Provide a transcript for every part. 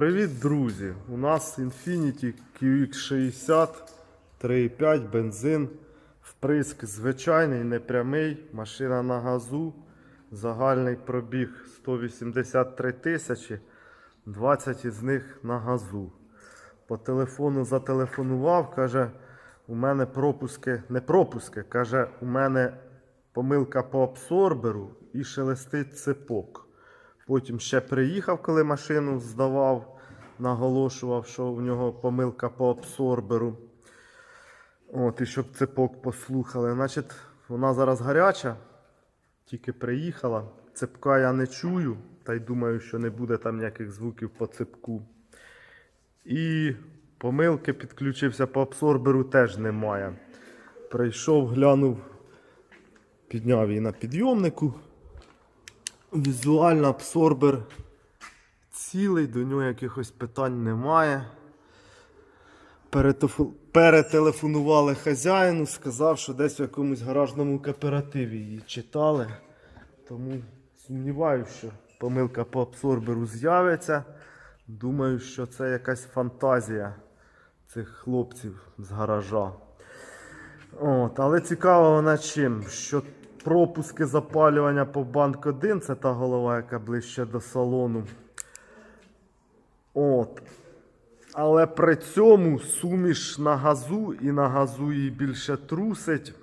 Привіт, друзі! У нас Infiniti QX60 3.5 бензин. Вприск звичайний, непрямий, машина на газу. Загальний пробіг 183 тисячі, 20 із них на газу. По телефону зателефонував, каже, у мене пропуски, не пропуски, каже, у мене помилка по абсорберу і шелестить цепок. Потім ще приїхав, коли машину здавав, наголошував, що в нього помилка по абсорберу. От, і щоб цепок послухали. Значить, вона зараз гаряча, тільки приїхала. Цепка я не чую, та й думаю, що не буде там ніяких звуків по цепку. І помилки підключився по абсорберу теж немає. Прийшов, глянув, підняв її на підйомнику. Візуально абсорбер цілий, до нього якихось питань немає. Перетелефонували хазяїну, сказав, що десь в якомусь гаражному кооперативі її читали. Тому сумніваюся, що помилка по абсорберу з'явиться. Думаю, що це якась фантазія цих хлопців з гаража. От, але цікаво вона чим, що пропуски запалювання по банк 1, це та голова, яка ближче до салону. От. Але при цьому суміш на газу і на газу її більше трусить,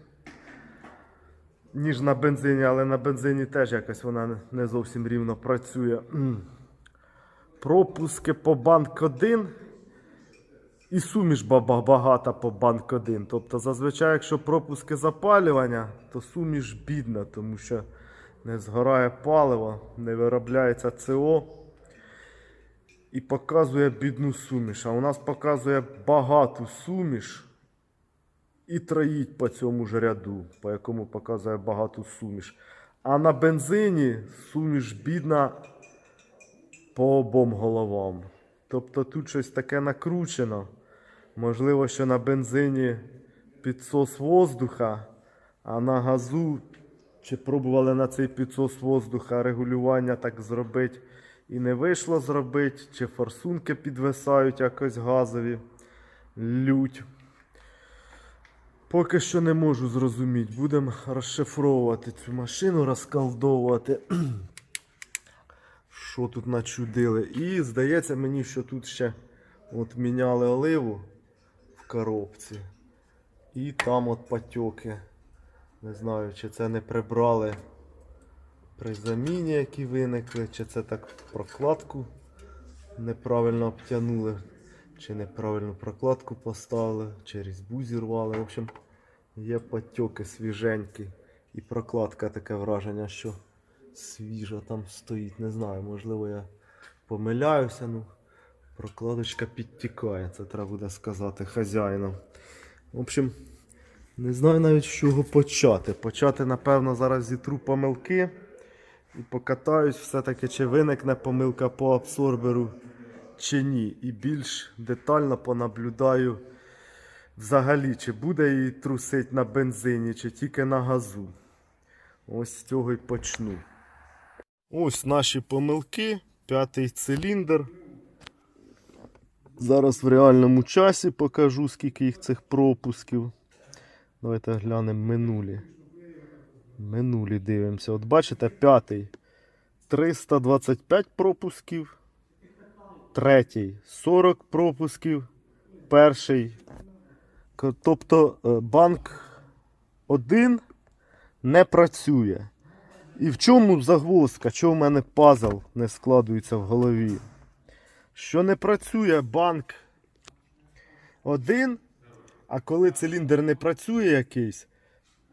ніж на бензині, але на бензині теж якось вона не зовсім рівно працює. Пропуски по банк 1 і суміш багата по банк 1. Тобто, зазвичай, якщо пропуски запалювання, то суміш бідна, тому що не згорає паливо, не виробляється СО і показує бідну суміш. А у нас показує багату суміш і троїть по цьому ж ряду, по якому показує багату суміш. А на бензині суміш бідна по обом головам. Тобто тут щось таке накручено. Можливо, що на бензині підсос воздуха, а на газу чи пробували на цей підсос воздуха регулювання так зробити і не вийшло зробити, чи форсунки підвисають якось газові, лють. Поки що не можу зрозуміти. Будемо розшифровувати цю машину, розколдовувати що тут начудили. І здається мені, що тут ще от міняли оливу коробці. І там от патьоки. Не знаю, чи це не прибрали при заміні, які виникли, чи це так прокладку неправильно обтянули, чи неправильно прокладку поставили, чи різьбу зірвали. В общем, є патьоки свіженькі. І прокладка таке враження, що свіжа там стоїть. Не знаю, можливо я помиляюся. Ну, прокладочка підтікає, це треба буде сказати хазяїнам. В общем, не знаю навіть з чого почати. Почати, напевно, зараз зітру помилки і покатаюсь все-таки, чи виникне помилка по абсорберу, чи ні. І більш детально понаблюдаю взагалі, чи буде її трусить на бензині, чи тільки на газу. Ось з цього і почну. Ось наші помилки. П'ятий циліндр. Зараз в реальному часі покажу, скільки їх цих пропусків. Давайте глянемо минулі. Минулі дивимося. От бачите, п'ятий 325 пропусків. Третій 40 пропусків. Перший. Тобто е, банк 1 не працює. І в чому загвоздка? Чого в мене пазл не складується в голові? Що не працює банк один, а коли циліндр не працює якийсь,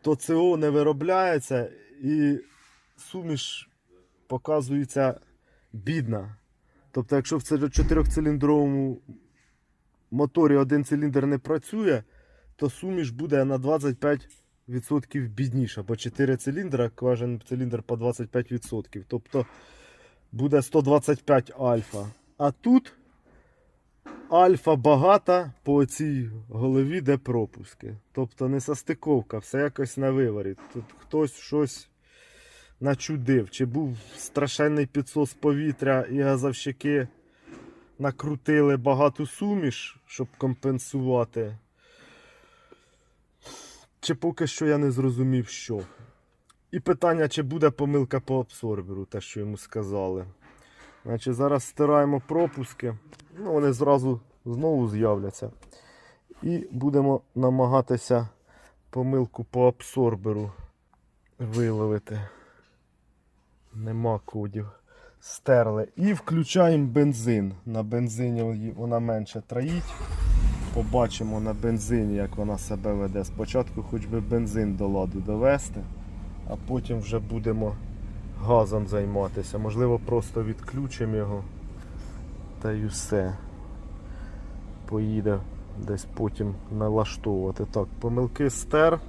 то ЦО не виробляється і суміш показується бідна. Тобто, якщо в чотирьохциліндровому моторі один циліндр не працює, то суміш буде на 25% бідніша, бо 4 циліндра, кожен циліндр по 25%. Тобто буде 125 альфа. А тут альфа багата по цій голові, де пропуски. Тобто не состиковка, все якось на виворі. Тут хтось щось начудив. Чи був страшенний підсос повітря і газовщики накрутили багату суміш, щоб компенсувати. Чи поки що я не зрозумів, що. І питання, чи буде помилка по абсорберу, те, що йому сказали. Значить, зараз стираємо пропуски. Ну, вони зразу знову з'являться. І будемо намагатися помилку по абсорберу виловити. Нема кодів. Стерли. І включаємо бензин. На бензині вона менше троїть. Побачимо на бензині, як вона себе веде. Спочатку хоч би бензин до ладу довести, а потім вже будемо газом займатися. Можливо, просто відключимо його та й усе. Поїде десь потім налаштовувати. Так, помилки стер.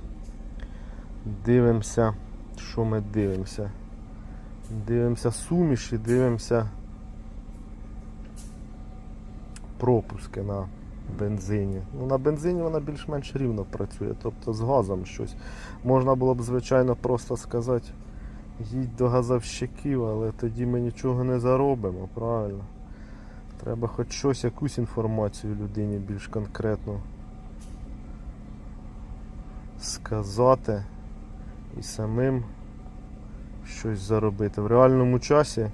Дивимося, що ми дивимося. Дивимося суміші, дивимося пропуски на бензині. Ну, на бензині вона більш-менш рівно працює, тобто з газом щось. Можна було б, звичайно, просто сказати, їдь до газовщиків, але тоді ми нічого не заробимо, правильно? Треба хоч щось, якусь інформацію людині більш конкретно сказати і самим щось заробити. В реальному часі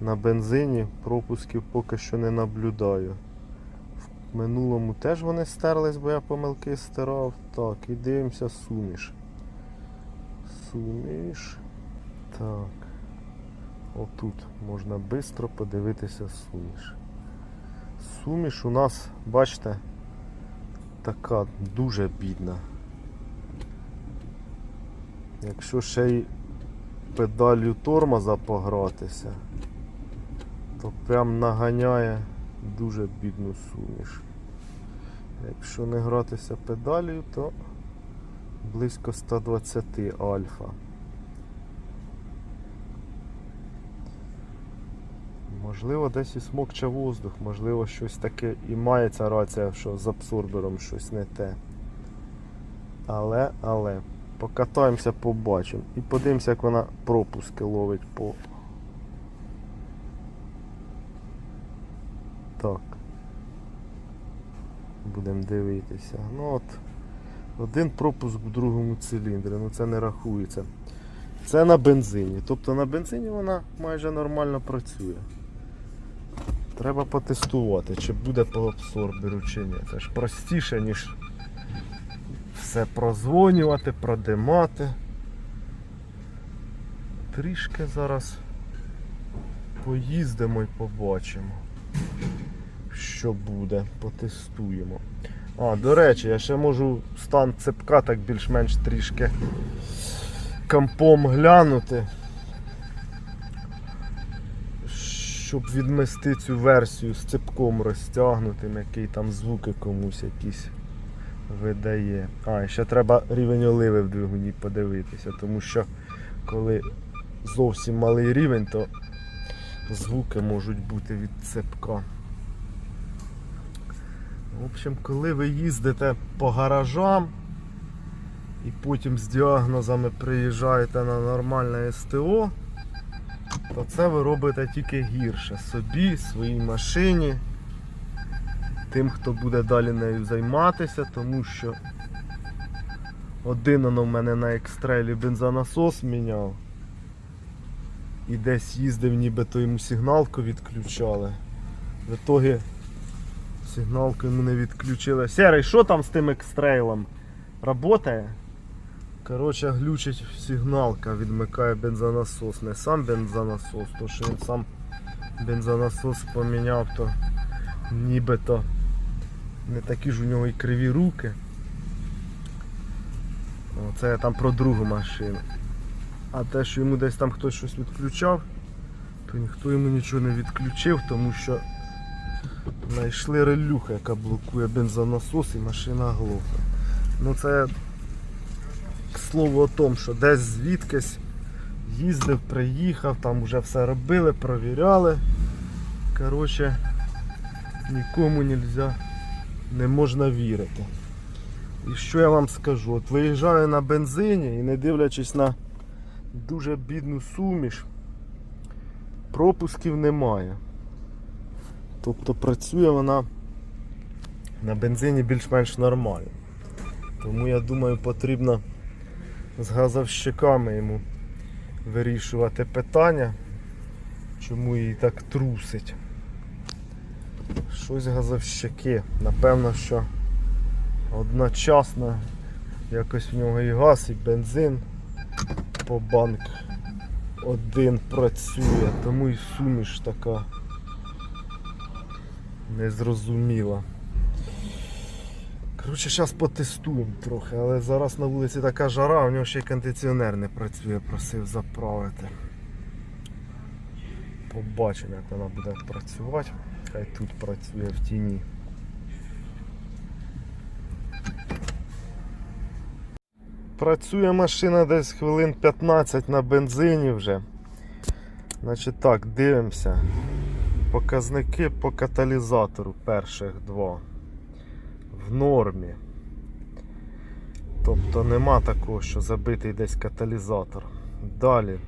на бензині пропусків поки що не наблюдаю. В минулому теж вони стерлись, бо я помилки стирав. Так, і дивимося суміш. Суміш. Так. Отут можна швидко подивитися суміш. Суміш у нас, бачите, така дуже бідна. Якщо ще й педалью тормоза погратися, то прям наганяє дуже бідну суміш. Якщо не гратися педалью, то близько 120 альфа. Можливо, десь і смокче воздух, можливо, щось таке і має ця рація, що з абсорбером щось не те. Але, але, покатаємося, побачимо. І подивимося, як вона пропуски ловить по. Так. Будемо дивитися. Ну от. Один пропуск в другому циліндрі, ну це не рахується. Це на бензині. Тобто на бензині вона майже нормально працює. Треба потестувати, чи буде по абсорберу, чи ні. Це ж простіше, ніж все прозвонювати, продимати. Трішки зараз поїздимо і побачимо, що буде, потестуємо. А, до речі, я ще можу стан цепка так більш-менш трішки компом глянути. Щоб відмести цю версію з цепком розтягнутим, який там звуки комусь якісь видає. А, і ще треба рівень оливи в двигуні подивитися, тому що коли зовсім малий рівень, то звуки можуть бути від цепка. В общем, коли ви їздите по гаражам і потім з діагнозами приїжджаєте на нормальне СТО, то це ви робите тільки гірше собі, своїй машині, тим, хто буде далі нею займатися, тому що один воно в мене на екстрелі бензонасос міняв. І десь їздив, нібито йому сигналку відключали. В итогі сигналку йому не відключили. Серий, що там з тим екстрейлом? Работає? Коротше, глючить сигналка, відмикає бензонасос. Не сам бензонасос, то що він сам бензонасос поміняв, то нібито не такі ж у нього і криві руки. Це я там про другу машину. А те, що йому десь там хтось щось відключав, то ніхто йому нічого не відключив, тому що знайшли релюха, яка блокує бензонасос і машина глохне. Ну це к слову о тому, що десь звідкись їздив, приїхав, там вже все робили, провіряли. Коротше, нікому нельзя, не можна вірити. І що я вам скажу? От виїжджаю на бензині і не дивлячись на дуже бідну суміш, пропусків немає. Тобто працює вона на бензині більш-менш нормально. Тому я думаю, потрібно з газовщиками йому вирішувати питання, чому її так трусить. Щось газовщики. Напевно, що одночасно якось в нього і газ, і бензин по банк один працює, тому і суміш така незрозуміла. Коротше, зараз потестуємо трохи, але зараз на вулиці така жара, у нього ще й кондиціонер не працює, просив заправити. Побачимо, як вона буде працювати. Хай тут працює в тіні. Працює машина десь хвилин 15 на бензині вже. Значить так, дивимося. Показники по каталізатору перших два. В нормі. Тобто нема такого, що забитий десь каталізатор. Далі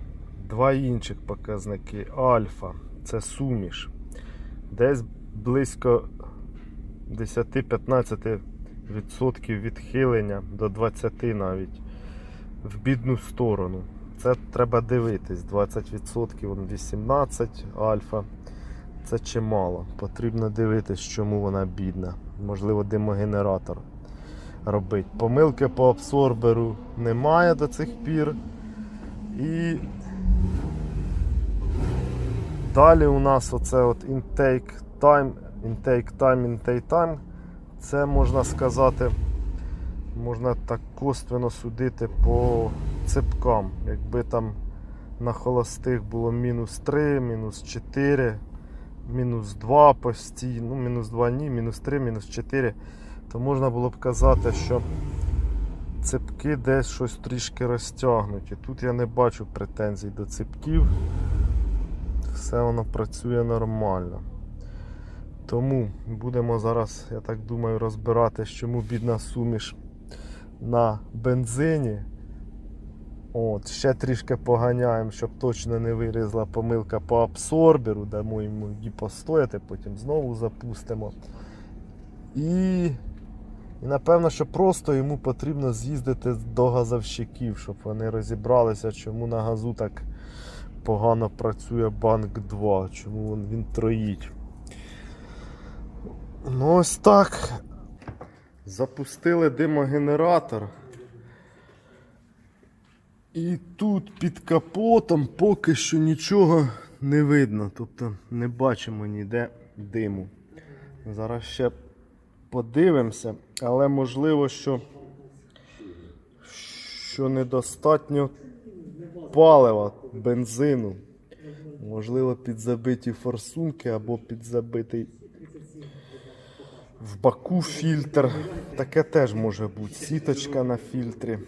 два інших показники. Альфа. Це суміш. Десь близько 10-15% відхилення до 20 навіть в бідну сторону. Це треба дивитись. 20%, 18 альфа. Це чимало. Потрібно дивитись, чому вона бідна. Можливо, димогенератор робить. Помилки по абсорберу немає до цих пір. І далі у нас оце от intake time, intake time, intake time. Це можна сказати, можна так косвенно судити по цепкам. Якби там на холостих було мінус 3, мінус 4, мінус 2 постійно, ну мінус 2 ні, мінус 3, мінус 4, то можна було б казати, що цепки десь щось трішки розтягнуті. Тут я не бачу претензій до цепків. Все воно працює нормально. Тому будемо зараз, я так думаю, розбирати, чому бідна суміш на бензині. От, ще трішки поганяємо, щоб точно не вирізла помилка по абсорберу, дамо йому її постояти, потім знову запустимо. І, і напевно, що просто йому потрібно з'їздити до газовщиків, щоб вони розібралися, чому на газу так погано працює банк 2, чому він, він троїть. Ну ось так. Запустили димогенератор. І тут під капотом поки що нічого не видно. Тобто не бачимо ніде диму. Зараз ще подивимося, але можливо, що, що недостатньо палива, бензину. Можливо, підзабиті форсунки або підзабитий в баку фільтр. Таке теж може бути. Сіточка на фільтрі.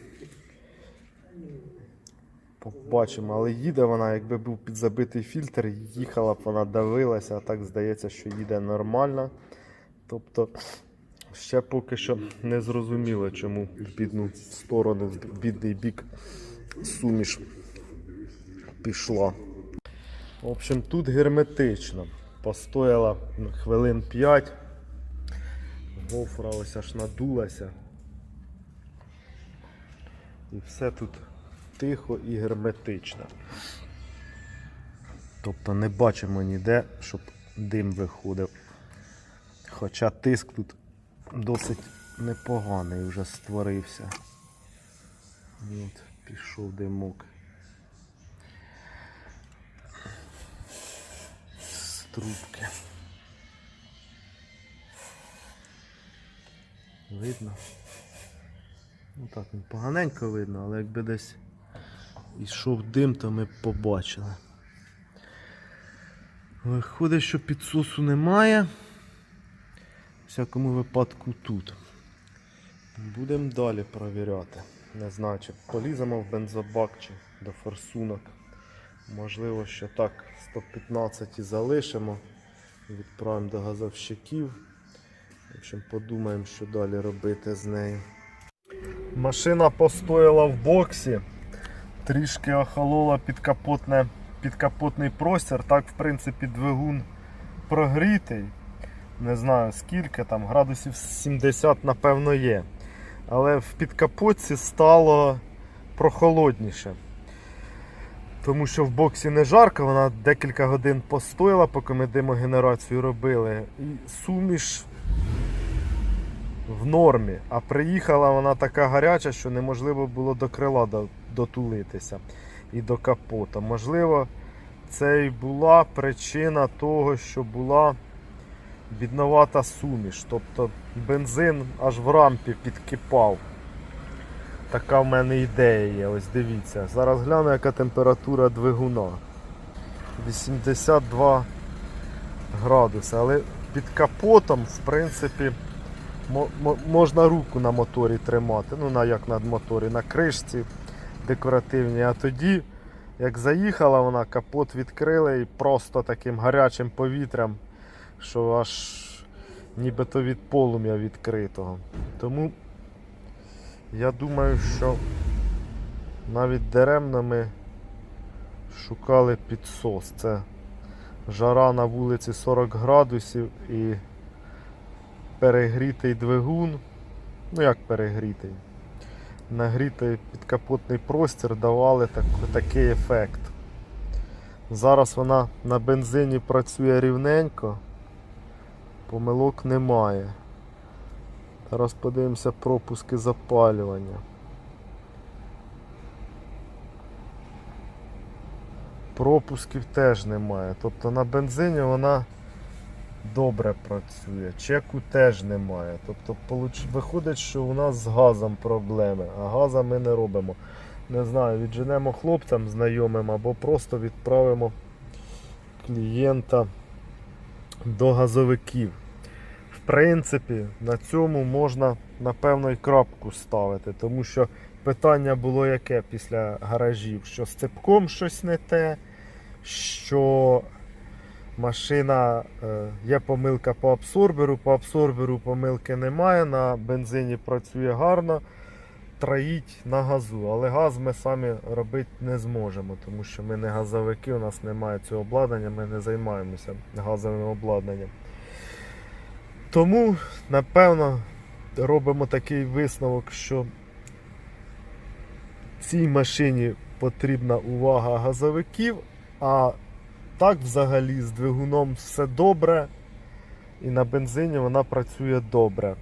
Побачимо, але їде вона, якби був підзабитий фільтр, їхала б вона давилася, а так здається, що їде нормально. Тобто ще поки що не зрозуміло, чому в бідну сторону, в бідний бік суміш пішла. В общем, тут герметично. Постояла хвилин 5. Гофра ось аж надулася. І все тут тихо і герметично. Тобто не бачимо ніде, щоб дим виходив. Хоча тиск тут досить непоганий вже створився. От, пішов димок. З трубки. Видно? Ну так, поганенько видно, але якби десь йшов дим, то ми побачили. Виходить, що підсосу немає. В всякому випадку тут. Будемо далі перевіряти. Не знаю, чи поліземо в бензобак чи до форсунок. Можливо, що так 115 і залишимо. Відправимо до газовщиків. В общем, подумаємо, що далі робити з нею. Машина постояла в боксі, трішки охолола підкапотне, підкапотний простір. Так, в принципі, двигун прогрітий. Не знаю скільки, там градусів 70, напевно, є. Але в підкапотці стало прохолодніше. Тому що в боксі не жарко, вона декілька годин постояла, поки ми димогенерацію робили. І суміш в нормі. А приїхала вона така гаряча, що неможливо було до крила дотулитися і до капота. Можливо, це і була причина того, що була бідновата суміш. Тобто бензин аж в рампі підкипав. Така в мене ідея є. Ось дивіться. Зараз гляну, яка температура двигуна. 82 градуси. Але під капотом, в принципі, мо- мо- можна руку на моторі тримати. Ну, на як на моторі, на кришці декоративній. А тоді, як заїхала вона, капот відкрили і просто таким гарячим повітрям, що аж нібито від полум'я відкритого. Тому я думаю, що навіть даремно ми шукали підсос. Це жара на вулиці 40 градусів і перегрітий двигун. Ну як перегрітий? Нагрітий підкапотний простір давали так, такий ефект. Зараз вона на бензині працює рівненько, помилок немає. Зараз подивимося пропуски запалювання. Пропусків теж немає. Тобто на бензині вона добре працює. Чеку теж немає. Тобто виходить, що у нас з газом проблеми, а газа ми не робимо. Не знаю, відженемо хлопцям знайомим або просто відправимо клієнта до газовиків. В принципі, на цьому можна напевно і крапку ставити, тому що питання було яке після гаражів, що з цепком щось не те, що машина е, є помилка по абсорберу, по абсорберу помилки немає, на бензині працює гарно. Троїть на газу, але газ ми самі робити не зможемо, тому що ми не газовики, у нас немає цього обладнання, ми не займаємося газовим обладнанням. Тому, напевно, робимо такий висновок, що цій машині потрібна увага газовиків, а так взагалі з двигуном все добре. І на бензині вона працює добре.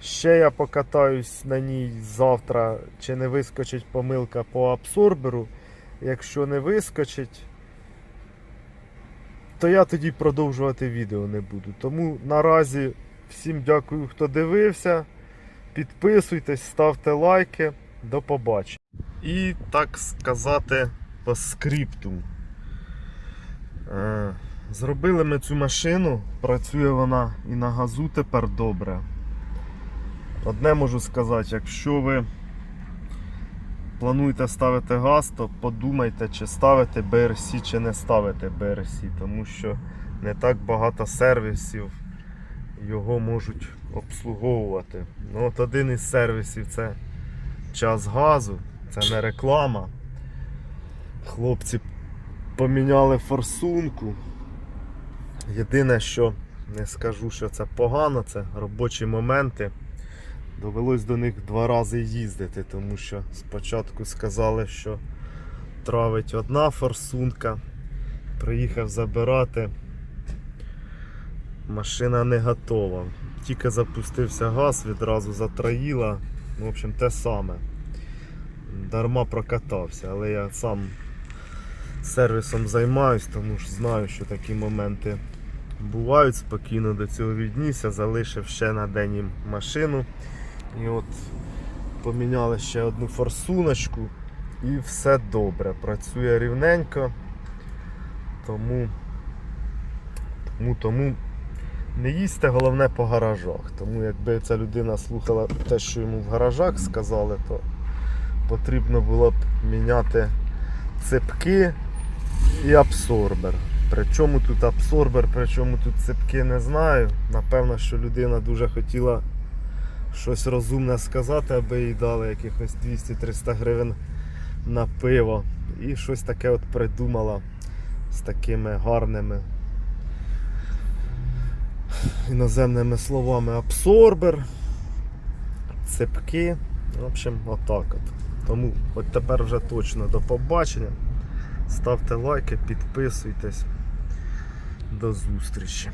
Ще я покатаюсь на ній завтра, чи не вискочить помилка по абсорберу. Якщо не вискочить, то я тоді продовжувати відео не буду. Тому наразі всім дякую, хто дивився. Підписуйтесь, ставте лайки. До побачення. І так сказати по скрипту. Е, Зробили ми цю машину, працює вона і на газу тепер добре. Одне можу сказати, якщо ви плануєте ставити газ, то подумайте, чи ставити BRC, чи не ставити BRC, тому що не так багато сервісів його можуть обслуговувати. Ну, от один із сервісів це час газу, це не реклама. Хлопці поміняли форсунку. Єдине, що не скажу, що це погано, це робочі моменти. Довелось до них два рази їздити, тому що спочатку сказали, що травить одна форсунка. Приїхав забирати. Машина не готова. Тільки запустився газ, відразу затроїла. Ну, в общем, те саме. Дарма прокатався, але я сам сервісом займаюсь, тому ж знаю, що такі моменти бувають. Спокійно до цього віднісся, залишив ще на день їм машину. І от поміняли ще одну форсуночку і все добре. Працює рівненько. Тому, тому, тому не їсти головне по гаражах. Тому якби ця людина слухала те, що йому в гаражах сказали, то потрібно було б міняти цепки і абсорбер. Причому тут абсорбер, причому тут цепки не знаю. Напевно, що людина дуже хотіла щось розумне сказати, аби їй дали якихось 200-300 гривень на пиво. І щось таке от придумала з такими гарними іноземними словами абсорбер, цепки. В общем, отак от. Тому от тепер вже точно до побачення. Ставте лайки, підписуйтесь. До зустрічі.